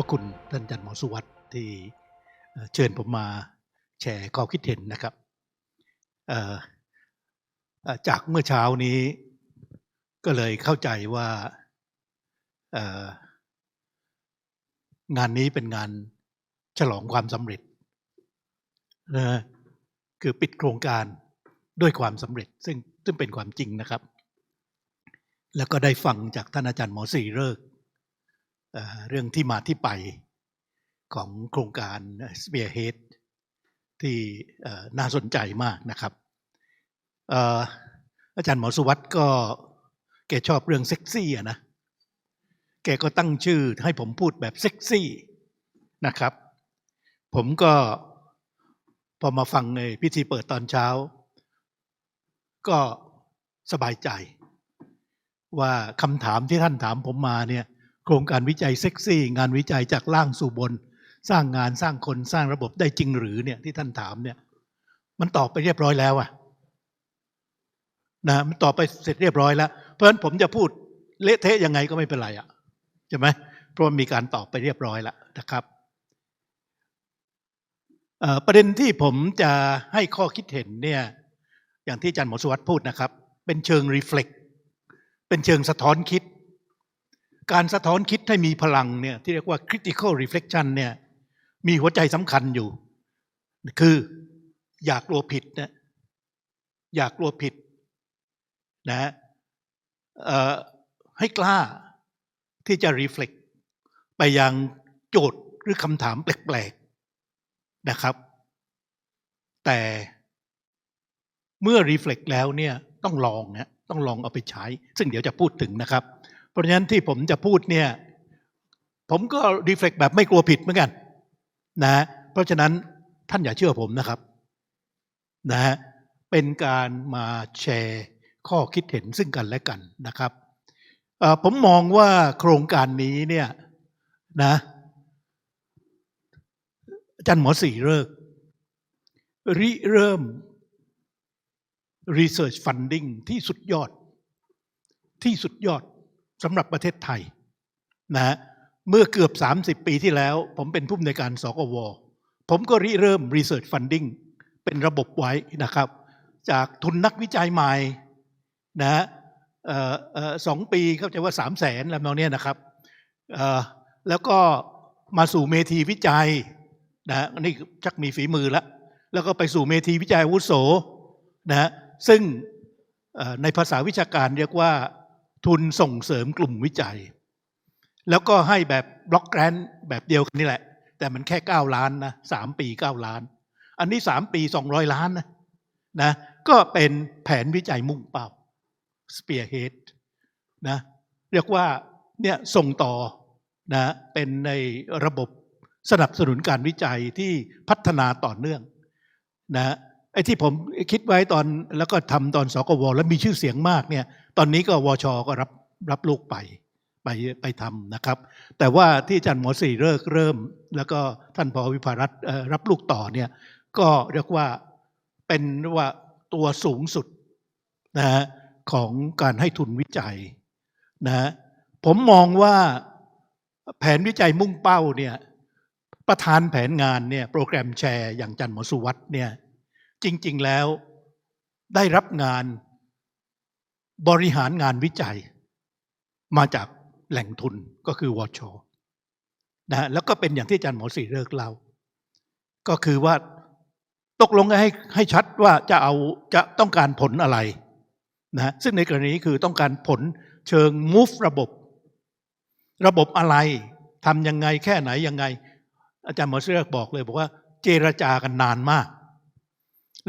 พระคุณท่านอาจารย์หมอสุวัตที่เชิญผมมาแชร์ข้อคิดเห็นนะครับ จากเมื่อเช้านี้ก็เลยเข้าใจว่างานนี้เป็นงานฉลองความสำเร็จนะฮะคือปิดโครงการด้วยความสำเร็จ ซึ่งซึ่งเป็นความจริงนะครับ แล้วก็ได้ฟังจากท่านอาจารย์หมอสีเลิก เรื่องที่มาที่ไปของโครงการ Spearhead ที่น่าสนใจมากนะครับ อาจารย์หมอสุวัตก็แกชอบเรื่องเซ็กซี่อะนะ แกก็ตั้งชื่อให้ผมพูดแบบเซ็กซี่นะครับ ผมก็พอมาฟังในพิธีเปิดตอนเช้า ก็สบายใจ ว่าคำถามที่ท่านถามผมมาเนี่ย โครงการวิจัยเซ็กซี่งานวิจัยจากล่างสู่บน สร้างงานสร้างคนสร้างระบบได้จริงหรือเนี่ยที่ท่านถามเนี่ย มันตอบไปเรียบร้อยแล้วอะนะมันตอบไปเสร็จเรียบร้อยแล้ว เพราะฉะนั้นผมจะพูดเละเทะยังไงก็ไม่เป็นไรอะใช่ไหมเพราะมีการตอบไปเรียบร้อยแล้วนะครับประเด็นที่ผมจะให้ข้อคิดเห็นเนี่ยอย่างที่อาจารย์หมอสุวัสด์พูดนะครับ เป็นเชิงรีเฟล็กเป็นเชิงสะท้อนคิด การสะท้อนคิดให้มีพลังเนี่ยที่เรียกว่า critical reflection เนี่ยมีหัวใจสำคัญอยู่ คืออยากกลัวผิดนะอยากกลัวผิดนะฮะให้กล้าที่จะ reflect ไปยังโจทย์หรือคำถามแปลกๆนะครับ แต่เมื่อ reflect แล้วเนี่ยต้องลองนะต้องลองเอาไปใช้ ซึ่งเดี๋ยวจะพูดถึงนะครับ ราะฉะนั้นที่ผมจะพูดเนี่ยผมก็ reflect แบบไม่กลัวผิดเหมือนกันนะเพราะฉะนั้นท่านอย่าเชื่อผมนะครับนะฮะเป็นการมาแชร์ข้อคิดเห็นซึ่งกันและกันนะครับผมมองว่าโครงการนี้เนี่ยนะอาจารย์หมอสี่เลิกริเริ่ม Research Funding ที่สุดยอด ที่สุดยอด สำหรับประเทศไทยนะฮะเมื่อเกือบ 30 ปีที่แล้ว ผมเป็นผู้อำนวยการสกว ผมก็ริเริ่ม Research Funding เป็นระบบไว้นะครับ จากทุนนักวิจัยใหม่นะฮะสองปีเข้าใจว่าสามแสนแล้วนองเนี้ยนะครับแล้วก็มาสู่เมธีวิจัยนะนี่ชักมีฝีมือแล้ว แล้วก็ไปสู่เมธีวิจัยวุโสนะซึ่งในภาษาวิชาการเรียกว่า ทุนส่งเสริมกลุ่มวิจัย แล้วก็ให้แบบบล็อกแกรนแบบเดียวกันนี่แหละ แต่มันแค่ 9 ล้านนะสามปี 9 ล้าน อันนี้ 3 ปี 200 ล้านนะนะก็เป็นแผนวิจัยมุ่งเป้า Spearhead นะเรียกว่าเนี่ยส่งต่อนะเป็นในระบบสนับสนุนการวิจัยที่พัฒนาต่อเนื่องนะ ไอ้ที่ผมคิดไว้ตอนแล้วก็ทำตอนสกวแล้วมีชื่อเสียงมากเนี่ย ตอนนี้ก็วชก็รับรับลูกไปไปไปทำนะครับ แต่ว่าที่อาจารย์หมอสี่เลิกเริ่ม แล้วก็ท่านพอวิภารัตรับลูกต่อเนี่ยก็เรียกว่าเป็นว่าตัวสูงสุดนะฮะของการให้ทุนวิจัยนะฮะผมมองว่าแผนวิจัยมุ่งเป้าเนี่ยประธานแผนงานเนี่ยโปรแกรมแชร์อย่างจันหมอสุวัตเนี่ย จริง ๆ แล้วได้รับงานบริหารงานวิจัย มาจากแหล่งทุนก็คือวชนะฮะแล้วก็เป็นอย่างที่อาจารย์หมอสีเลิกเล่า ก็คือว่าตกลงกันให้ให้ชัดว่าจะเอาจะต้องการผลอะไรนะฮะซึ่งในกรณีนี้คือต้องการผลเชิง move ระบบ ระบบอะไรทำยังไงแค่ไหนยังไง อาจารย์หมอเสือกบอกเลยบอกว่าเจรจากันนานมาก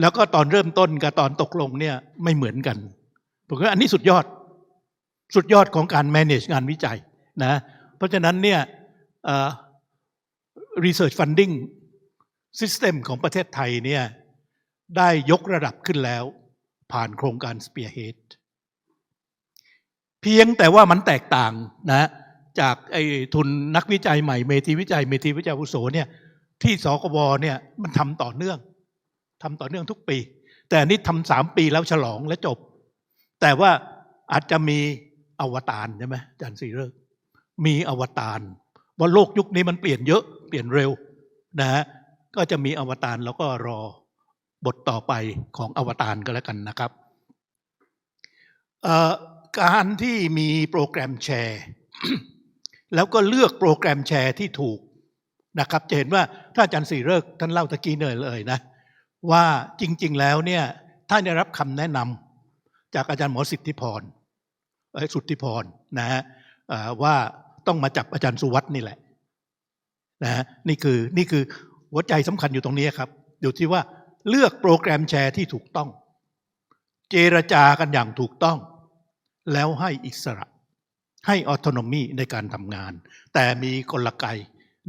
แล้วก็ตอนเริ่มต้นกับตอนตกลงเนี่ยไม่เหมือนกันผมว่าอันนี้สุดยอดสุดยอดของการ manage งานวิจัยนะเพราะฉะนั้นเนี่ย research funding system ของประเทศไทยเนี่ยได้ยกระดับขึ้นแล้ว ผ่านโครงการ Spearhead เพียงแต่ว่ามันแตกต่างนะจากไอ้ทุนนักวิจัยใหม่ เมธีวิจัย เมธีวิจัยอาวุโสเนี่ยที่สกวเนี่ยมันทำต่อเนื่อง ทำต่อเนื่องทุกปี แต่นนี้ทำสามปีแล้วฉลองและจบ แต่ว่าอาจจะมีอวตารใช่ไหมอาจารย์สีเลิกมีอวตารว่าโลกยุคนี้มันเปลี่ยนเยอะเปลี่ยนเร็วนะฮะก็จะมีอวตารแล้วก็รอบทต่อไปของอวตารก็แล้วกันนะครับการที่มีโปรแกรมแชร์ แล้วก็เลือกโปรแกรมแชร์ที่ถูกนะครับ จะเห็นว่าถ้าอาจารย์สีเลิกท่านเล่าตะกี้เนยเลยนะ ว่าจริง ๆ แล้วเนี่ยท่านได้รับคำแนะนำจากอาจารย์หมอสิทธิพรสุทธิพรนะฮะว่าต้องมาจับอาจารย์สุวัตนี่แหละนะฮะนี่คือนี่คือหัวใจสำคัญอยู่ตรงนี้ครับอยู่ที่ว่าเลือกโปรแกรมแชร์ที่ถูกต้อง เจรจากันอย่างถูกต้อง แล้วให้อิสระ ให้ออโตโนมีในการทำงาน แต่มีกลไก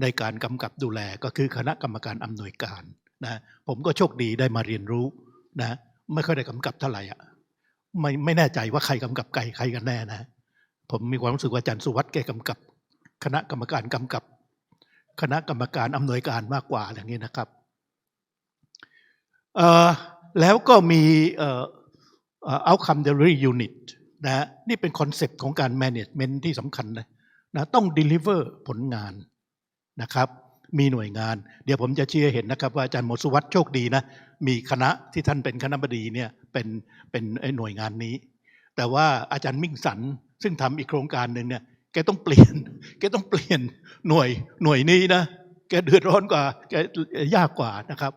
ในการกำกับดูแลก็คือคณะกรรมการอำนวยการ นะผมก็โชคดีได้มาเรียนรู้นะไม่ค่อยได้กำกับเท่าไหร่อะไม่ไม่แน่ใจว่าใครกำกับไก่ใครกันแน่นะ ผมมีความรู้สึกว่าอาจารย์สุวัสด์แกกำกับ คณะกรรมการกำกับ คณะกรรมการอำนวยการมากกว่าอย่างนี้นะครับแล้วก็มีเอ่อเอ่อ outcome delivery unit นะฮะนี่เป็นคอนเซปต์ของการ management ที่สำคัญนะนะต้อง deliver ผลงานนะครับ มีหน่วยงาน เดี๋ยวผมจะเชี้ให้เห็นนะครับว่าอาจารย์หมอสุวัสด์โชคดีนะมีคณะที่ท่านเป็นคณะบดีเนี่ยเป็นเป็นไอ้หน่วยงานนี้ แต่ว่าอาจารย์มิ่งสันซึ่งทำอีกโครงการหนึ่งเนี่ยแกต้องเปลี่ยนแกต้องเปลี่ยนหน่วยหน่วยนี้นะแกเดือดร้อนกว่าแกยากกว่านะครับ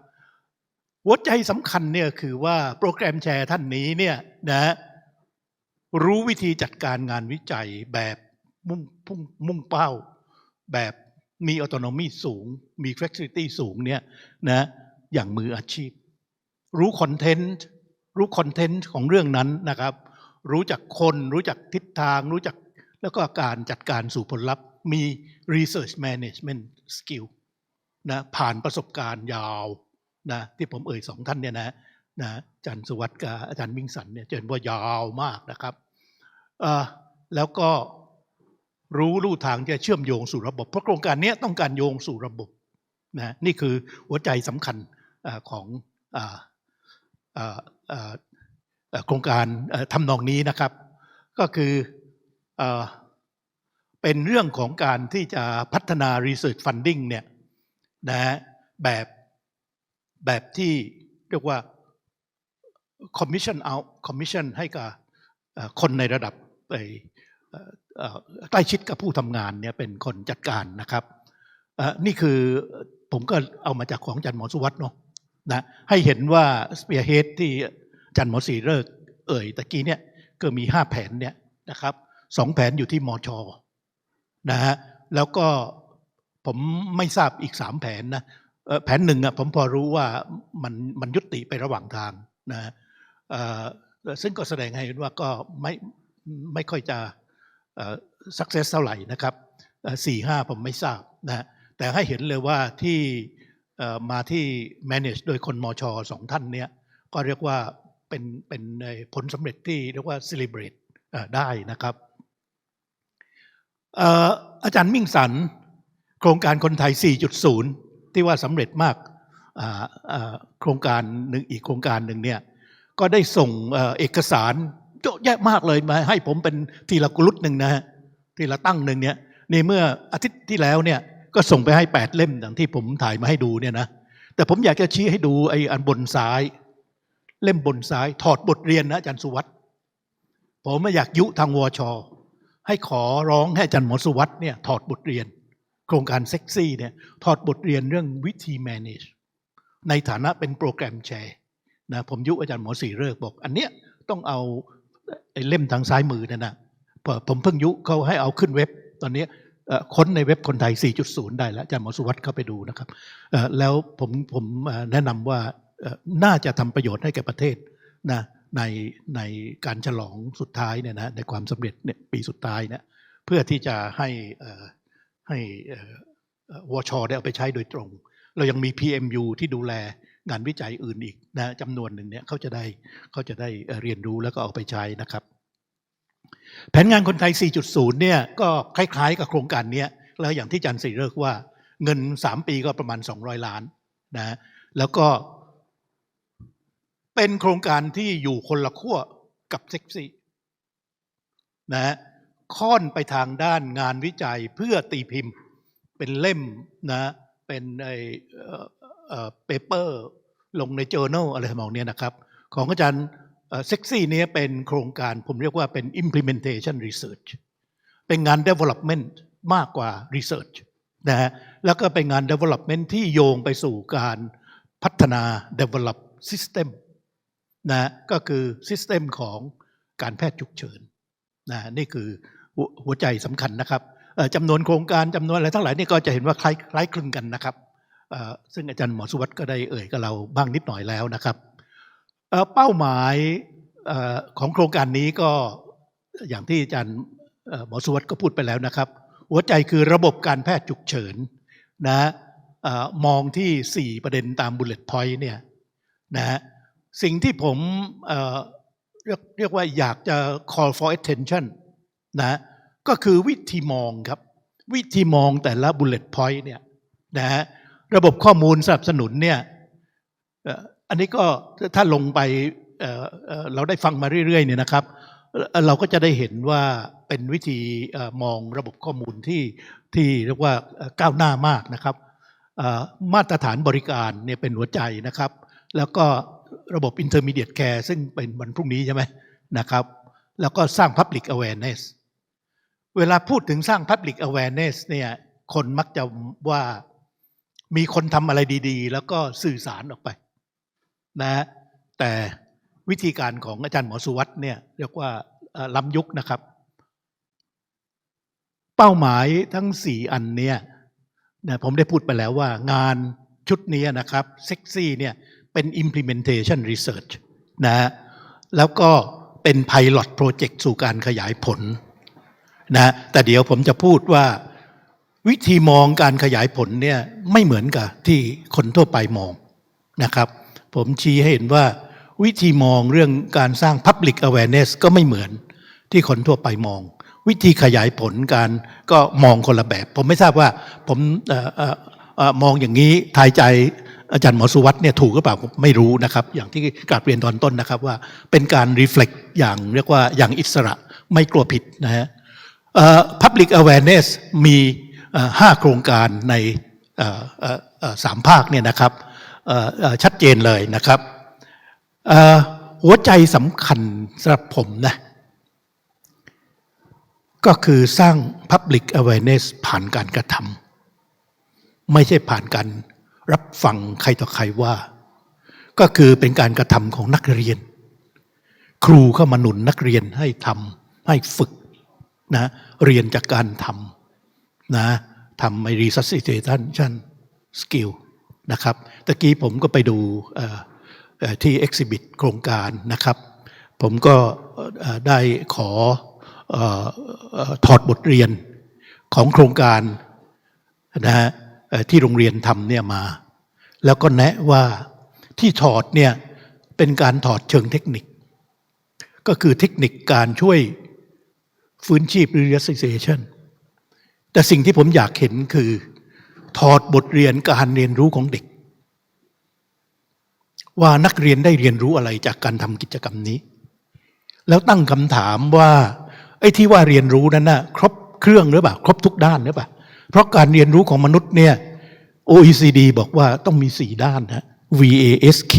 หัวใจสำคัญเนี่ยคือว่าโปรแกรมแชร์ท่านนี้เนี่ยนะรู้วิธีจัดการงานวิจัยแบบมุ่งพุ่งมุ่งเป้า แบบ มีออโตโนมีสูง มี flexibility สูงเนี่ยนะอย่างมืออาชีพ รู้คอนเทนต์รู้คอนเทนต์ของเรื่องนั้นนะครับ รู้จักคนรู้จักทิศทาง รู้จักแล้วก็การจัดการสู่ผลลัพธ์ มี research management skill นะผ่านประสบการณ์ยาวนะที่ผมเอ่ยสองท่านเนี่ยนะนะอาจารย์สุวัสดิ์กับอาจารย์มิ่งสันเนี่ยจะเห็นว่ายาวมากนะครับแล้วก็ รู้ลู่ทางจะเชื่อมโยงสู่ระบบ เพราะโครงการนี้ต้องการโยงสู่ระบบนะนี่คือหัวใจสำคัญของโครงการทำนองนี้นะครับ ก็คือเอ่อเป็นเรื่องของการที่จะพัฒนา research funding เนี่ยนะฮะแบบแบบที่เรียกว่า commission out commission ให้กับคนในระดับไป ใกล้ชิดกับผู้ทำงานเนี่ยเป็นคนจัดการนะครับนี่คือผมก็เอามาจากของจันหมอสุวัตเนาะนะให้เห็นว่าสเปียร์เฮดที่จันหมอสีเลิกเอ่ยตะกี้เนี่ยก็มีห้าแผนเนี่ยนะครับสองแผนอยู่ที่มอชนะฮะแล้วก็ผมไม่ทราบอีกสามแผนนะแผนหนึ่งอะผมพอรู้ว่ามันมันยุติไประหว่างทางนะฮะซึ่งก็แสดงให้เห็นว่าก็ไม่ไม่ค่อยจะ เอ่อ success เท่าไหร่นะครับสี่ห้าผมไม่ทราบนะแต่ให้เห็นเลยว่าที่มาที่ manage โดยคนมอชอสองท่านเนี่ยก็เรียกว่าเป็นเป็นผลสำเร็จที่เรียกว่า celebrate ได้นะครับอาจารย์มิ่งสัน โครงการคนไทย 4.0 ที่ว่าสำเร็จมากโครงการหนึ่งอีกโครงการหนึ่งเนี่ยก็ได้ส่งเอกสาร เยอะแยะมากเลยมาให้ผมเป็นทีละกรุดหนึ่งนะฮะทีละตั้งหนึ่งเนี่ยในเมื่ออาทิตย์ที่แล้วเนี่ยก็ส่งไปให้แปดเล่มอย่างที่ผมถ่ายมาให้ดูเนี่ยนะแต่ผมอยากจะชี้ให้ดูไอ้อันบนซ้าย เล่มบนซ้าย ถอดบทเรียนนะอาจารย์สุวัตผมไม่อยากยุทางวช ให้ขอร้องให้อาจารย์หมอสุวัตเนี่ยถอดบทเรียน โครงการเซ็กซี่เนี่ยถอดบทเรียนเรื่องวิธี manage ในฐานะเป็นโปรแกรมแชร์นะผมยุอาจารย์หมอสีเลิกบอก อันเนี้ยต้องเอา ไอ้เล่มทางซ้ายมือเนี่ยนะผมเพิ่งยุเขาให้เอาขึ้นเว็บ ตอนนี้ค้นในเว็บคนไทย 4.0 ได้แล้วอาจารย์หมอสุวัสด์เข้าไปดูนะครับแล้วผมผมแนะนำว่าน่าจะทำประโยชน์ให้แก่ประเทศนะในในการฉลองสุดท้ายเนี่ยนะในความสำเร็จเนี่ยปีสุดท้ายเนี่ยเพื่อที่จะให้ให้วชได้เอาไปใช้โดยตรง เรายังมี PMU ที่ดูแล งานวิจัยอื่นอีกนะจำนวนหนึ่งเนี่ยเขาจะได้เขาจะได้เรียนรู้แล้วก็เอาไปใช้นะครับ แผนงานคนไทย 4.0 เนี่ยก็คล้ายๆ กับโครงการนี้แล้วอย่างที่จันทร์สีเลิกว่าเงิน 3 ปีก็ประมาณ 200 ล้านนะแล้วก็เป็นโครงการที่อยู่คนละขั้วกับเซ็กซี่นะค่อนไปทางด้านงานวิจัยเพื่อตีพิมพ์ เป็นเล่มนะเป็นไอ เปเปอร์ลงใน journal อะไรทำนองเนี้ยนะครับ ของอาจารย์เซ็กซี่นี้ยเป็นโครงการผมเรียกว่าเป็น implementation research เป็นงาน development มากกว่า research นะฮะแล้วก็เป็นงาน development ที่โยงไปสู่การพัฒนา develop system นะฮะก็คือ system ของการแพทย์ฉุกเฉินนะฮะนี่คือหัวใจสำคัญนะครับจำนวนโครงการจำนวนอะไรทั้งหลายนี่ก็จะเห็นว่าคล้ายคล้ายคลึงกันนะครับ ซึ่งอาจารย์หมอสุวัสด์ก็ได้เอ่ยกับเราบ้างนิดหน่อยแล้วนะครับเป้าหมายของโครงการนี้ก็อย่างที่อาจารย์หมอสุวัสด์ก็พูดไปแล้วนะครับ หัวใจคือระบบการแพทย์ฉุกเฉินนะอมองที่ 4 ประเด็นตาม bullet point เนี่ยนะสิ่งที่ผมเรียกเรียกว่าอยากจะ call for attention นะก็คือวิธีมองครับ วิธีมองแต่ละ bullet point เนี่ยนะฮะ ระบบข้อมูลสนับสนุนเนี่ยอันนี้ก็ถ้าลงไปเราได้ฟังมาเรื่อยๆเนี่ยนะครับ เราก็จะได้เห็นว่าเป็นวิธีมองระบบข้อมูลที่ที่เรียกว่าก้าวหน้ามากนะครับมาตรฐานบริการเนี่ยเป็นหัวใจนะครับ แล้วก็ระบบ intermediate care ซึ่งเป็นวันพรุ่งนี้ใช่ไหมนะครับ แล้วก็สร้าง public awareness เวลาพูดถึงสร้าง public awareness เนี่ยคนมักจะว่า มีคนทำอะไรดีๆ แล้วก็สื่อสารออกไปนะฮะแต่วิธีการของอาจารย์หมอสุวัสด์เนี่ยเรียกว่าล้ำยุคนะครับ เป้าหมายทั้งสี่อันเนี่ยนะผมได้พูดไปแล้วว่างานชุดนี้นะครับเซ็กซี่เนี่ยเป็น implementation research นะฮะแล้วก็เป็น pilot project สู่การขยายผลนะแต่เดี๋ยวผมจะพูดว่า วิธีมองการขยายผลเนี่ยไม่เหมือนกับที่คนทั่วไปมองนะครับ ผมชี้ให้เห็นว่าวิธีมองเรื่องการสร้าง Public Awareness ก็ไม่เหมือนที่คนทั่วไปมอง วิธีขยายผลการก็มองคนละแบบ ผมไม่ทราบว่าผมอออมองอย่างนี้ทายใจอาจารย์หมอสุวัสด์เนี่ยถูกหรือเปล่าผมไม่รู้นะครับ อย่างที่กราบเรียนตอนต้นนะครับว่าเป็นการ reflect อย่างเรียกว่าอย่างอิสระไม่กลัวผิดนะฮะ public awareness มี ห้าโครงการในสามภาคเนี่ยนะครับชัดเจนเลยนะครับหัวใจสำคัญสำหรับผมนะก็คือสร้าง public awareness ผ่านการกระทำไม่ใช่ผ่านการรับฟังใครต่อใครว่า ก็คือเป็นการกระทำของนักเรียน ครูเข้ามาหนุนนักเรียนให้ทำให้ฝึกนะเรียนจากการทำ นะทำไอ resuscitation skill นะครับตะกี้ผมก็ไปดูเอ่เอ่อที่ exhibit โครงการนะครับ ผมก็ได้ขออถอดบทเรียนของโครงการนะฮะที่โรงเรียนทำเนี่ยมา แล้วก็แนะว่าที่ถอดเนี่ยเป็นการถอดเชิงเทคนิค ก็คือเทคนิคการช่วยฟื้นชีพ resuscitation แต่สิ่งที่ผมอยากเห็นคือ ถอดบทเรียนการเรียนรู้ของเด็ก ว่านักเรียนได้เรียนรู้อะไรจากการทำกิจกรรมนี้ แล้วตั้งคำถามว่า ไอ้ที่ว่าเรียนรู้นั้นนะครบเครื่องหรือเปล่า ครบทุกด้านหรือเปล่า เพราะการเรียนรู้ของมนุษย์เนี่ย OECD บอกว่าต้องมีสี่ด้านนะ VASK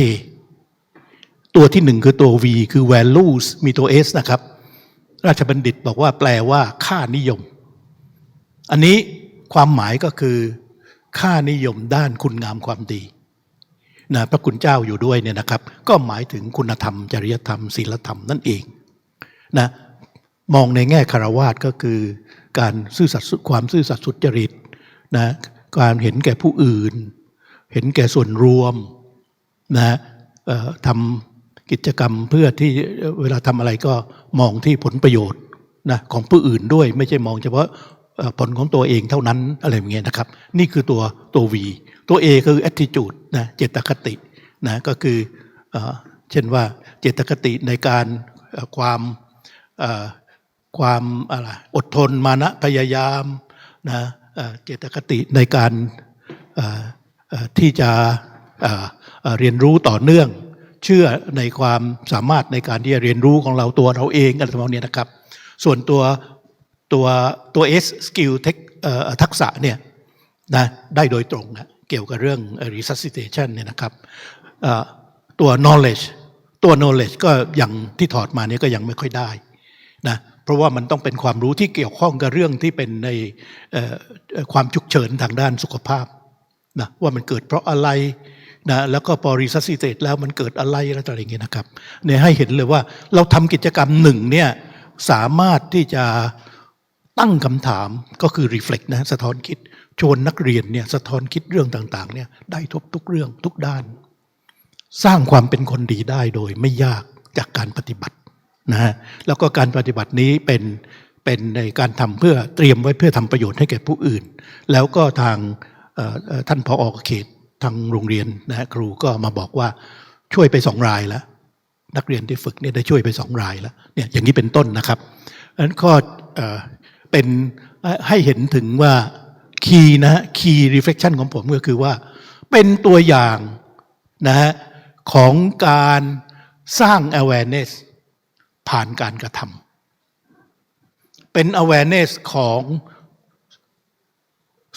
ตัวที่หนึ่งคือตัว V คือ values มีตัว S นะครับ ราชบัณฑิตบอกว่าแปลว่าค่านิยม อันนี้ความหมายก็คือค่านิยมด้านคุณงามความดีนะพระคุณเจ้าอยู่ด้วยเนี่ยนะครับ ก็หมายถึงคุณธรรม จริยธรรมศีลธรรมนั่นเองนะมองในแง่คารวาสก็คือ การซื่อสัตย์ความซื่อสัตย์สุจริตนะการเห็นแก่ผู้อื่น เห็นแก่ส่วนรวมนะทำกิจกรรมเพื่อที่เวลาทำอะไรก็มองที่ผลประโยชน์นะของผู้อื่นด้วย ไม่ใช่มองเฉพาะ ผลของตัวเองเท่านั้นอะไรอย่างเงี้ยนะครับ นี่คือตัวตัว V ตัว A คือ attitude นะเจตคตินะก็คือเอ่อเช่นว่าเจตคติในการความความอะไรอดทนมานะพยายามนะเจตคติในการที่จะเอ่อเรียนรู้ต่อเนื่อง เชื่อในความสามารถในการที่จะเรียนรู้ของเราตัวเราเองอะไรทำนองเนี้ยนะครับ ส่วนตัว ตัวตัว S skill เทคเอ่อทักษะเนี่ยนะได้โดยตรงนะเกี่ยวกับเรื่อง resuscitation เนี่ยนะครับตัว knowledge ตัว knowledge ก็อย่างที่ถอดมาเนี่ยก็ยังไม่ค่อยได้นะเพราะว่ามันต้องเป็นความรู้ที่เกี่ยวข้องกับเรื่องที่เป็นในความฉุกเฉินทางด้านสุขภาพนะว่ามันเกิดเพราะอะไรนะแล้วก็พอ resuscitate แล้วมันเกิดอะไรอะไรอย่างเงี้ยนะครับเนี่ยให้เห็นเลยว่าเราทำกิจกรรมหนึ่งเนี่ยสามารถที่จะ ตั้งคำถามก็คือ reflect นะสะท้อนคิดชวนนักเรียนเนี่ยสะท้อนคิดเรื่องต่างๆเนี่ยได้ทบทุกเรื่องทุกด้าน สร้างความเป็นคนดีได้โดยไม่ยากจากการปฏิบัตินะฮะแล้วก็การปฏิบัตินี้เป็นเป็นในการทำเพื่อเตรียมไว้เพื่อทำประโยชน์ให้แก่ผู้อื่น แล้วก็ทางท่านพออเขตทางโรงเรียนนะฮะครูก็มาบอกว่าช่วยไปสองรายแล้วนักเรียนที่ฝึกเนี่ยได้ช่วยไปสองรายแล้วเนี่ยอย่างนี้เป็นต้นนะครับอันนั้นก็เอ่อ เป็นให้เห็นถึงว่าคีย์นะคีย์ reflection ของผมก็คือว่า เป็นตัวอย่างนะฮะของการสร้าง awareness ผ่านการกระทำเป็น awareness ของ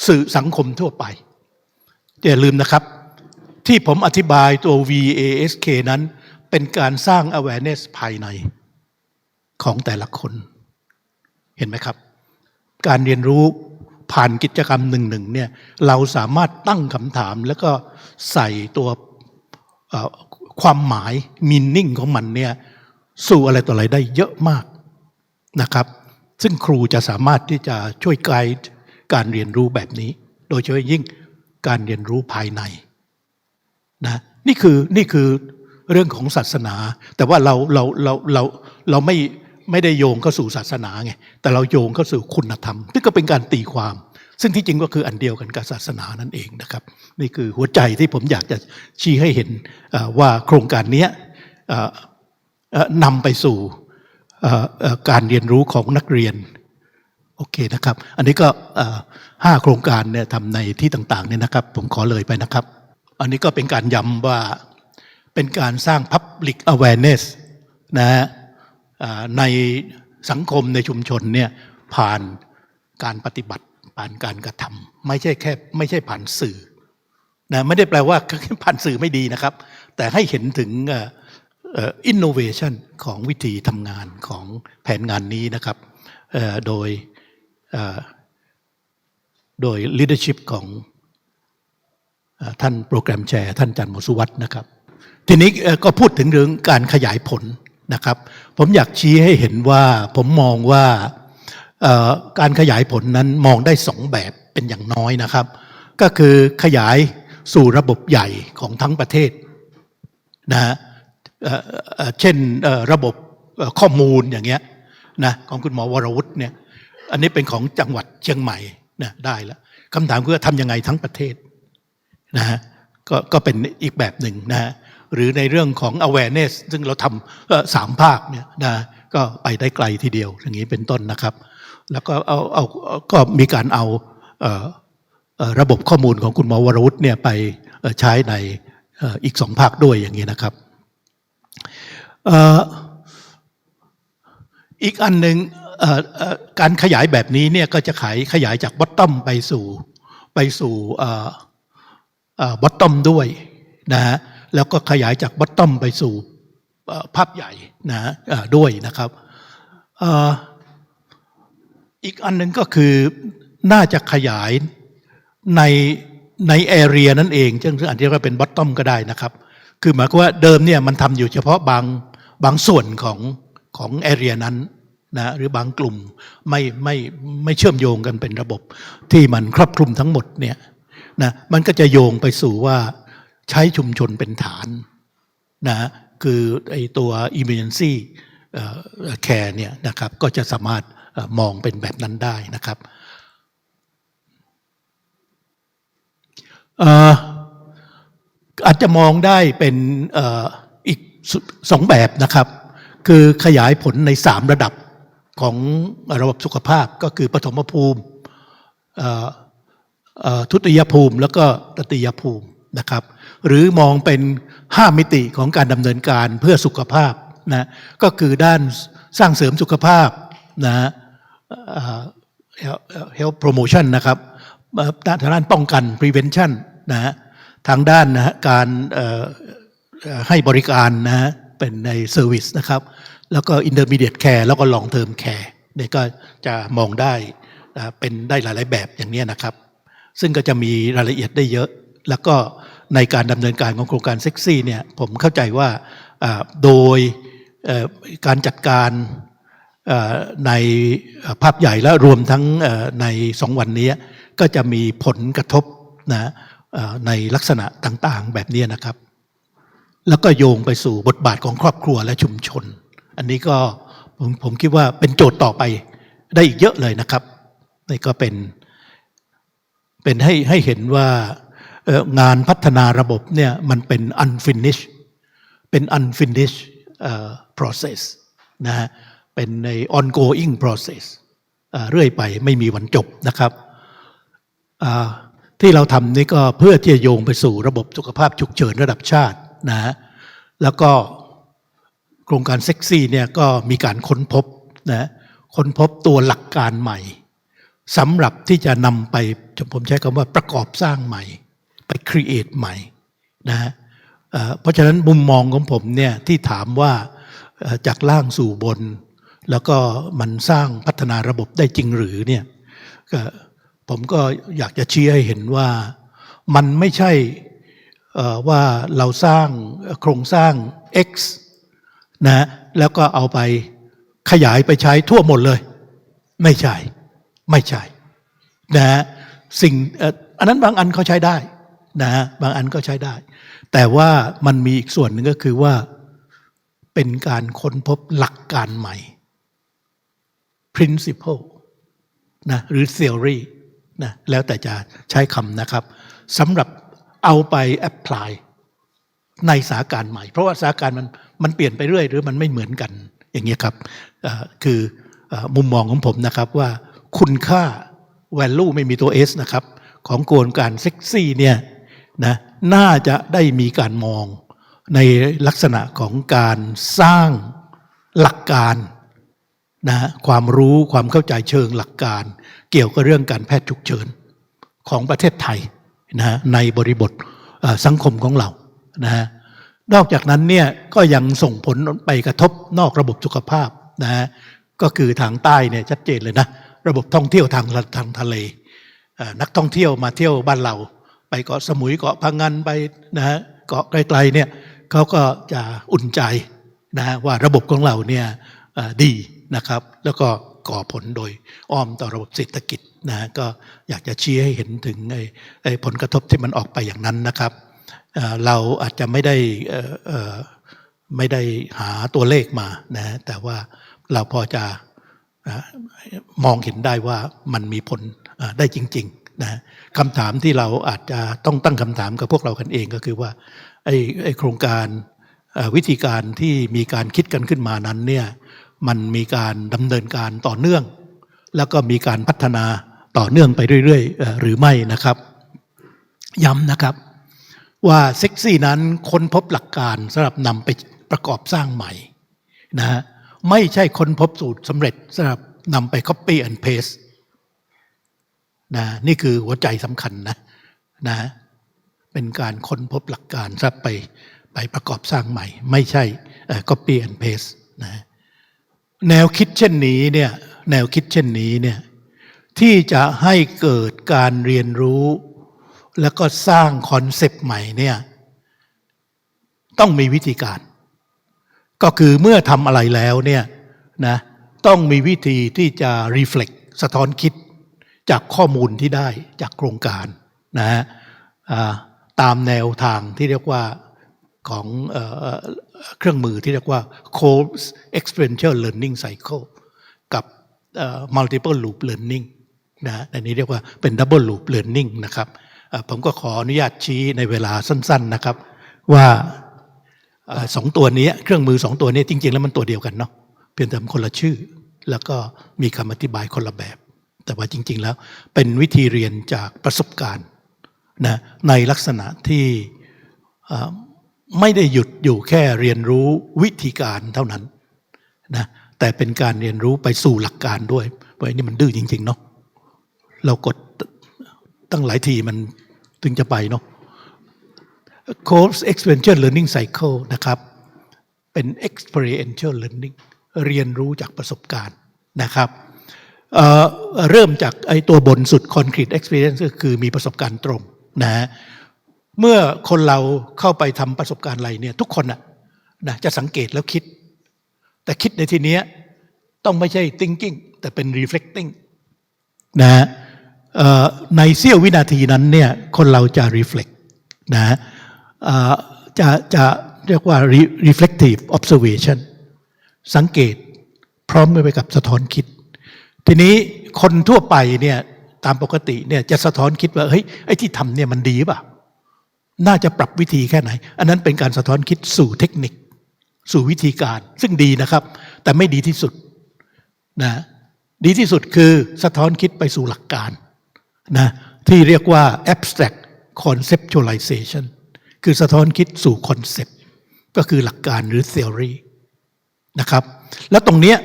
สื่อสังคมทั่วไป อย่าลืมนะครับ ที่ผมอธิบายตัว VASK นั้น เป็นการสร้าง awareness ภายในของแต่ละคน เห็นไหมครับ การเรียนรู้ผ่านกิจกรรมหนึ่งๆเนี่ยเราสามารถตั้งคำถามแล้วก็ใส่ตัวความหมาย meaning ของมันเนี่ยสู่อะไรต่ออะไรได้เยอะมากนะครับ ซึ่งครูจะสามารถที่จะช่วยไกด์การเรียนรู้แบบนี้ โดยเฉพาะยิ่งการเรียนรู้ภายในนะนี่คือนี่คือเรื่องของศาสนา แต่ว่าเราเราเราเราเราไม่ ไม่ได้โยงเข้าสู่ศาสนาไงแต่เราโยงเข้าสู่คุณธรรมนี่ก็เป็นการตีความ ซึ่งที่จริงก็คืออันเดียวกันกับศาสนานั่นเองนะครับ นี่คือหัวใจที่ผมอยากจะชี้ให้เห็นว่าโครงการนี้นำไปสู่การเรียนรู้ของนักเรียนโอเคนะครับ อันนี้ก็ห้าโครงการเนี่ยทำในที่ต่างๆเนี่ยนะครับ ผมขอเลยไปนะครับ อันนี้ก็เป็นการย้ำว่าเป็นการสร้าง Public Awareness นะฮะ ในสังคมในชุมชนเนี่ยผ่านการปฏิบัติผ่านการกระทำไม่ใช่แค่ไม่ใช่ผ่านสื่อนะไม่ได้แปลว่าผ่านสื่อไม่ดีนะครับ แต่ให้เห็นถึงอินโนเวชันของวิธีทำงานของแผนงานนี้นะครับโดยโดย leadership ของท่านโปรแกรมแชร์ ท่านจันทร์มสุวัตนะครับ ทีนี้ก็พูดถึงเรื่องการขยายผล นะครับ ผมอยากชี้ให้เห็นว่าผมมองว่าการขยายผลนั้นมองได้สองแบบเป็นอย่างน้อยนะครับ ก็คือขยายสู่ระบบใหญ่ของทั้งประเทศนะฮะเช่นระบบข้อมูลอย่างเงี้ยนะของคุณหมอวรวุฒิเนี่ยอันนี้เป็นของจังหวัดเชียงใหม่นะได้แล้วคำถามคือทำยังไงทั้งประเทศนะฮะก็ก็เป็นอีกแบบหนึ่งนะฮะ หรือในเรื่องของ awareness ซึ่งเราทำสามภาคเนี่ยนะก็ไปได้ไกลทีเดียว อย่างนี้เป็นต้นนะครับ แล้วก็เอาเอาก็มีการเอาเระบบข้อมูลของคุณหมอวรวุฒิเนี่ยไปใช้ในอีกสองภาคด้วยอย่างนี้นะครับอีกอันหนึ่งการขยายแบบนี้เนี่ยก็จะขายขยายจาก bottom ไปสู่ไปสู่บอตตอมด้วยนะฮะ แล้วก็ขยายจากบอตตอมไปสู่ภาพใหญ่นะด้วยนะครับอีกอันหนึ่งก็คือน่าจะขยายในในแอเรียนั่นเองซึ่งอาจจะเรียกว่าเป็นบอตตอมก็ได้นะครับ คือหมายความว่าเดิมเนี่ยมันทำอยู่เฉพาะบางบางส่วนของของแอเรียนั้นนะหรือบางกลุ่มไม่ไม่ไม่เชื่อมโยงกันเป็นระบบที่มันครอบคลุมทั้งหมดเนี่ยนะมันก็จะโยงไปสู่ว่า ใช้ชุมชนเป็นฐานนะคือไอตัว emergency เอ่อ care เนี่ยนะครับก็จะสามารถมองเป็นแบบนั้นได้นะครับอาจจะมองได้เป็นอีกสองแบบนะครับ คือขยายผลในสามระดับของระบบสุขภาพก็คือปฐมภูมิทุติยภูมิแล้วก็ตติยภูมินะครับ หรือมองเป็น5มิติของการดำเนินการเพื่อสุขภาพนะก็คือด้านสร้างเสริมสุขภาพนะเอ่อ health promotion นะครับเอ่อทางด้านป้องกัน prevention นะฮะทางด้านนะฮะการให้บริการนะเป็นใน service นะครับ แล้วก็ intermediate care แล้วก็ long term care เนี่ยก็จะมองได้เป็นได้หลาย ๆ แบบอย่างนี้นะครับ ซึ่งก็จะมีรายละเอียดได้เยอะ แล้วก็ ในการดำเนินการของโครงการเซ็กซี่เนี่ยผมเข้าใจว่าโดยการจัดการในภาพใหญ่และรวมทั้งในสองวันนี้ก็จะมีผลกระทบนะในลักษณะต่างๆแบบนี้นะครับ แล้วก็โยงไปสู่บทบาทของครอบครัวและชุมชน อันนี้ก็ผมผมคิดว่าเป็นโจทย์ต่อไปได้อีกเยอะเลยนะครับนี่ก็เป็นเป็นให้ให้เห็นว่า งานพัฒนาระบบเนี่ยมันเป็น unfinished เป็น unfinished process นะฮะเป็นใน ongoing process เรื่อยไปไม่มีวันจบนะครับที่เราทำนี่ก็เพื่อที่จะโยงไปสู่ระบบสุขภาพฉุกเฉินระดับชาตินะฮะแล้วก็โครงการเซ็กซี่เนี่ยก็มีการค้นพบนะค้นพบตัวหลักการใหม่สำหรับที่จะนำไปผมใช้คำว่าประกอบสร้างใหม่ ไปครีเอทใหม่นะฮะเพราะฉะนั้นมุมมองของผมเนี่ยที่ถามว่าจากล่างสู่บน แล้วก็มันสร้างพัฒนาระบบได้จริงหรือเนี่ยผมก็อยากจะชี้ให้เห็นว่ามันไม่ใช่ว่าเราสร้างโครงสร้าง X นะแล้วก็เอาไปขยายไปใช้ทั่วหมดเลย ไม่ใช่ ไม่ใช่นะสิ่งอันนั้นบางอันเขาใช้ได้ นะฮะบางอันก็ใช้ได้ แต่ว่ามันมีอีกส่วนหนึ่งก็คือว่าเป็นการค้นพบหลักการใหม่ principle นะหรือ theory นะแล้วแต่จะใช้คำนะครับสำหรับเอาไป apply ในสถานการณ์ใหม่ เพราะว่าสถานการณ์มันมันเปลี่ยนไปเรื่อย หรือมันไม่เหมือนกันอย่างเงี้ยครับคือมุมมองของผมนะครับว่าคุณค่า value ไม่มีตัว S นะครับ ของโครงการเซ็กซี่เนี่ย นะน่าจะได้มีการมองในลักษณะของการสร้างหลักการนะความรู้ความเข้าใจเชิงหลักการ เกี่ยวกับเรื่องการแพทย์ฉุกเฉินของประเทศไทยนะในบริบทสังคมของเรานะนอกจากนั้นเนี่ยก็ยังส่งผลไปกระทบนอกระบบสุขภาพนะก็คือทางใต้เนี่ยชัดเจนเลยนะระบบท่องเที่ยวทางทางทะเลนักท่องเที่ยวมาเที่ยวบ้านเรา ไปเกาะสมุยเกาะพังงานไปนะฮะเกาะไกลๆเนี่ยเขาก็จะอุ่นใจนะฮะว่าระบบของเราเนี่ยดีนะครับ แล้วก็ก่อผลโดยอ้อมต่อระบบเศรษฐกิจนะก็อยากจะชี้ให้เห็นถึงไอ้ไอผลกระทบที่มันออกไปอย่างนั้นนะครับเราอาจจะไม่ได้ไม่ได้หาตัวเลขมานะแต่ว่าเราพอจะมองเห็นได้ว่ามันมีผลได้จริง ๆ นะคำถามที่เราอาจจะต้องตั้งคำถามกับพวกเรากันเองก็คือว่าไอ้ไอโครงการวิธีการที่มีการคิดกันขึ้นมานั้นเนี่ยมันมีการดำเนินการต่อเนื่อง แล้วก็มีการพัฒนาต่อเนื่องไปเรื่อยๆ หรือไม่นะครับ ย้ำนะครับว่าเซ็กซี่นั้นค้นพบหลักการสำหรับนำไปประกอบสร้างใหม่นะฮะไม่ใช่ค้นพบสูตรสำเร็จสำหรับนำไป copy and paste นะนี่คือหัวใจสำคัญนะนะ เป็นการค้นพบหลักการสำหรับไปไปประกอบสร้างใหม่ ไม่ใช่เอ่อ copy and paste นะแนวคิดเช่นนี้เนี่ยแนวคิดเช่นนี้เนี่ยที่จะให้เกิดการเรียนรู้ แล้วก็สร้างคอนเซปต์ใหม่เนี่ยต้องมีวิธีการ ก็คือเมื่อทำอะไรแล้วเนี่ยนะต้องมีวิธีที่จะ reflect สะท้อนคิด จากข้อมูลที่ได้จากโครงการนะฮะตามแนวทางที่เรียกว่าของเออเครื่องมือที่เรียกว่า Coles Experiential Learning Cycle กับ Multiple Loop Learning นะฮะอันนี้เรียกว่าเป็น Double Loop Learning นะครับผมก็ขออนุญาตชี้ในเวลาสั้น ๆนะครับ ว่าออสองตัวนี้เครื่องมือสองตัวนี้จริง ๆ แล้วมันตัวเดียวกันเนาะเพียงแต่คนละชื่อ แล้วก็มีคำอธิบายคนละแบบ แต่ว่าจริง ๆ แล้วเป็นวิธีเรียนจากประสบการณ์นะในลักษณะที่ไม่ได้หยุดอยู่แค่เรียนรู้วิธีการเท่านั้นนะแต่เป็นการเรียนรู้ไปสู่หลักการด้วยเพราะอันนี้มันดื้อจริง ๆ เนาะเรากดตั้งหลายทีมันถึงจะไปเนาะ Course Experiential Learning Cycle นะครับเป็น Experiential Learning เรียนรู้จากประสบการณ์นะครับ เเริ่มจากไอ้ตัวบนสุด Concrete Experience ก็คือมีประสบการณ์ตรงนะฮะเมื่อคนเราเข้าไปทำประสบการณ์อะไรเนี่ยทุกคนนะนะจะสังเกตแล้วคิด แต่คิดในทีเนี้ยต้องไม่ใช่ thinking แต่เป็น reflecting นะฮะในเสี้ยววินาทีนั้นเนี่ยคนเราจะ reflect นะฮะจะจะเรียกว่า reflective observation สังเกตพร้อมไปกับสะท้อนคิด ทีนี้คนทั่วไปเนี่ยตามปกติเนี่ยจะสะท้อนคิดว่าเฮ้ยไอ้ที่ทำเนี่ยมันดีป่ะน่าจะปรับวิธีแค่ไหน อันนั้นเป็นการสะท้อนคิดสู่เทคนิค สู่วิธีการ ซึ่งดีนะครับ แต่ไม่ดีที่สุดนะดีที่สุดคือสะท้อนคิดไปสู่หลักการนะที่เรียกว่า abstract conceptualization คือสะท้อนคิดสู่คอนเซปต์ก็คือหลักการหรือ theory นะครับ แล้วตรงเนี้ย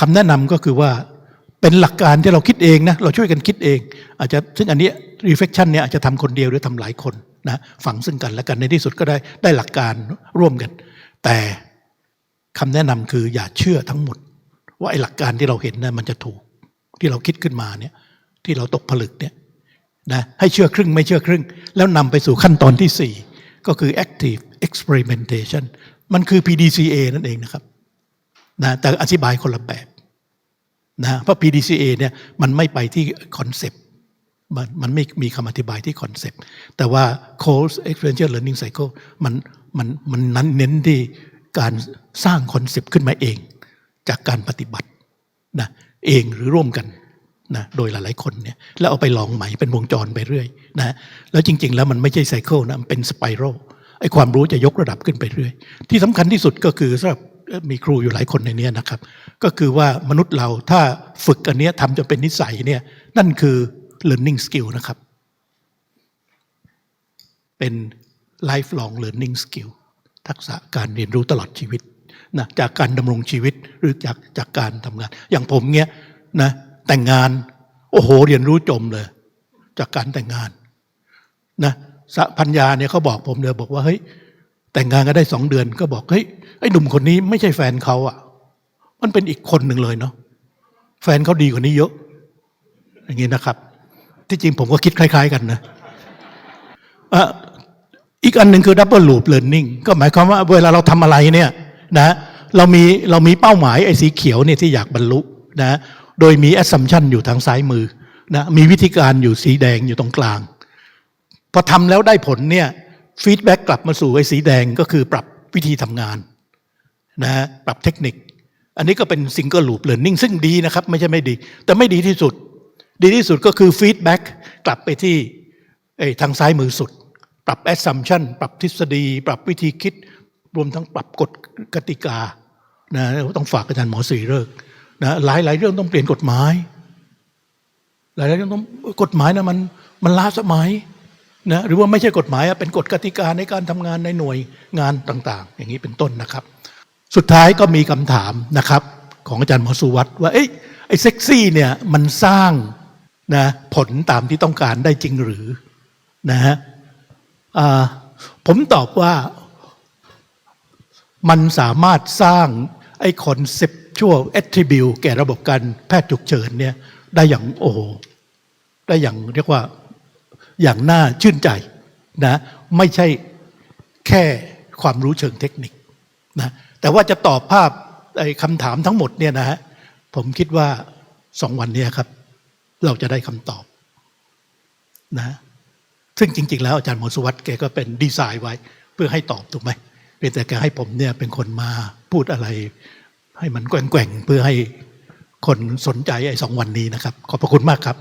คำแนะนำก็คือว่า เป็นหลักการที่เราคิดเองนะเราช่วยกันคิดเอง อาจจะซึ่งอันนี้ reflection เนี่ยอาจจะทำคนเดียวหรือทำหลายคนนะฝังซึ่งกันและกันในที่สุดก็ได้ได้หลักการร่วมกัน แต่คำแนะนำคืออย่าเชื่อทั้งหมด ว่าไอ้หลักการที่เราเห็นนะมันจะถูกที่เราคิดขึ้นมาเนี่ยที่เราตกผลึกเนี่ยนะให้เชื่อครึ่งไม่เชื่อครึ่ง แล้วนำไปสู่ขั้นตอนที่ 4 ก็คือ active experimentation มันคือ PDCA นั่นเองนะครับนะแต่อธิบายคนละแบบ นะเพราะ PDCA เนี่ยมันไม่ไปที่คอนเซปต์มันมันไม่มีคำอธิบายที่คอนเซปต์แต่ว่า course experiential learning cycle มันมันมันนั้นเน้นที่การสร้างคอนเซปต์ขึ้นมาเอง จากการปฏิบัตินะเองหรือร่วมกันนะโดยหลาย ๆ คนเนี่ยแล้วเอาไปลองใหม่เป็นวงจรไปเรื่อยนะแล้วจริง ๆ แล้วมันไม่ใช่ไซเคิลนะมันเป็นสไปรัลไอ้ความรู้จะยกระดับขึ้นไปเรื่อย ที่สำคัญที่สุดก็คือสำหรับ มีครูอยู่หลายคนในนี้นะครับ ก็คือว่ามนุษย์เราถ้าฝึกอันนี้ทำจนเป็นนิสัยเนี่ยนั่นคือ learning skill นะครับ เป็น lifelong learning skill ทักษะการเรียนรู้ตลอดชีวิตนะจากการดำรงชีวิตหรือจากจากการทำงาน อย่างผมเนี้ยนะแต่งงาน โอ้โห เรียนรู้จมเลย จากการแต่งงานนะสะพัญญาเนี่ยเขาบอกผมเลยบอกว่าเฮ้ยแต่งงานก็ได้สองเดือนก็บอกเฮ้ย ไอ้หนุ่มคนนี้ไม่ใช่แฟนเขาอะ มันเป็นอีกคนหนึ่งเลยเนาะ แฟนเขาดีกว่านี้เยอะ อย่างนี้นะครับ ที่จริงผมก็คิดคล้าย ๆ กันนะอะอีกอันหนึ่งคือ double loop learning ก็หมายความว่าเวลาเราทำอะไรเนี่ยนะเรามีเรามีเป้าหมายไอ้สีเขียวเนี่ยที่อยากบรรลุนะโดยมี assumption อยู่ทางซ้ายมือนะมีวิธีการอยู่สีแดงอยู่ตรงกลาง พอทำแล้วได้ผลเนี่ยฟีดแบ็กกลับมาสู่ไอ้สีแดงก็คือปรับวิธีทำงาน นะฮะปรับเทคนิค อันนี้ก็เป็น single loop learning ซึ่งดีนะครับ ไม่ใช่ไม่ดี แต่ไม่ดีที่สุด ดีที่สุดก็คือฟีดแบ็กกลับไปที่ไอ้ทางซ้ายมือสุด ปรับ assumption ปรับทฤษฎี ปรับวิธีคิด รวมทั้งปรับกฎกติกานะต้องฝากอาจารย์หมอสีเลิกนะหลายหลายเรื่องต้องเปลี่ยนกฎหมาย หลายๆเรื่องต้องกฎหมายนะมันมันล้าสมัยนะหรือว่าไม่ใช่กฎหมายเป็นกฎกติกาในการทำงานในหน่วยงานต่าง ๆ อย่างนี้เป็นต้นนะครับ สุดท้ายก็มีคำถามนะครับ ของอาจารย์หมอสุวัตว่าเอ้ยไอ้เซ็กซี่เนี่ยมันสร้างนะผลตามที่ต้องการได้จริงหรือนะฮะผมตอบว่ามันสามารถสร้างไอ้คอนเซปชั่วแอตทริบิวแก่ระบบการแพทย์ฉุกเฉินเนี่ยได้อย่างโอ้โหได้อย่างเรียกว่าอย่างน่าชื่นใจนะไม่ใช่แค่ความรู้เชิงเทคนิคนะ แต่ว่าจะตอบภาพไอ้คำถามทั้งหมดเนี่ยนะฮะผมคิดว่าสองวันนี้ครับ เราจะได้คำตอบนะซึ่งจริง ๆ แล้วอาจารย์หมอสุวัสด์แกก็เป็นดีไซน์ไว้ เพื่อให้ตอบถูกไหมเพียงแต่แกให้ผมเนี่ยเป็นคนมาพูดอะไร ให้มันแกว่งๆเพื่อให้คนสนใจไอ้สองวันนี้นะครับ ขอบพระคุณมากครับ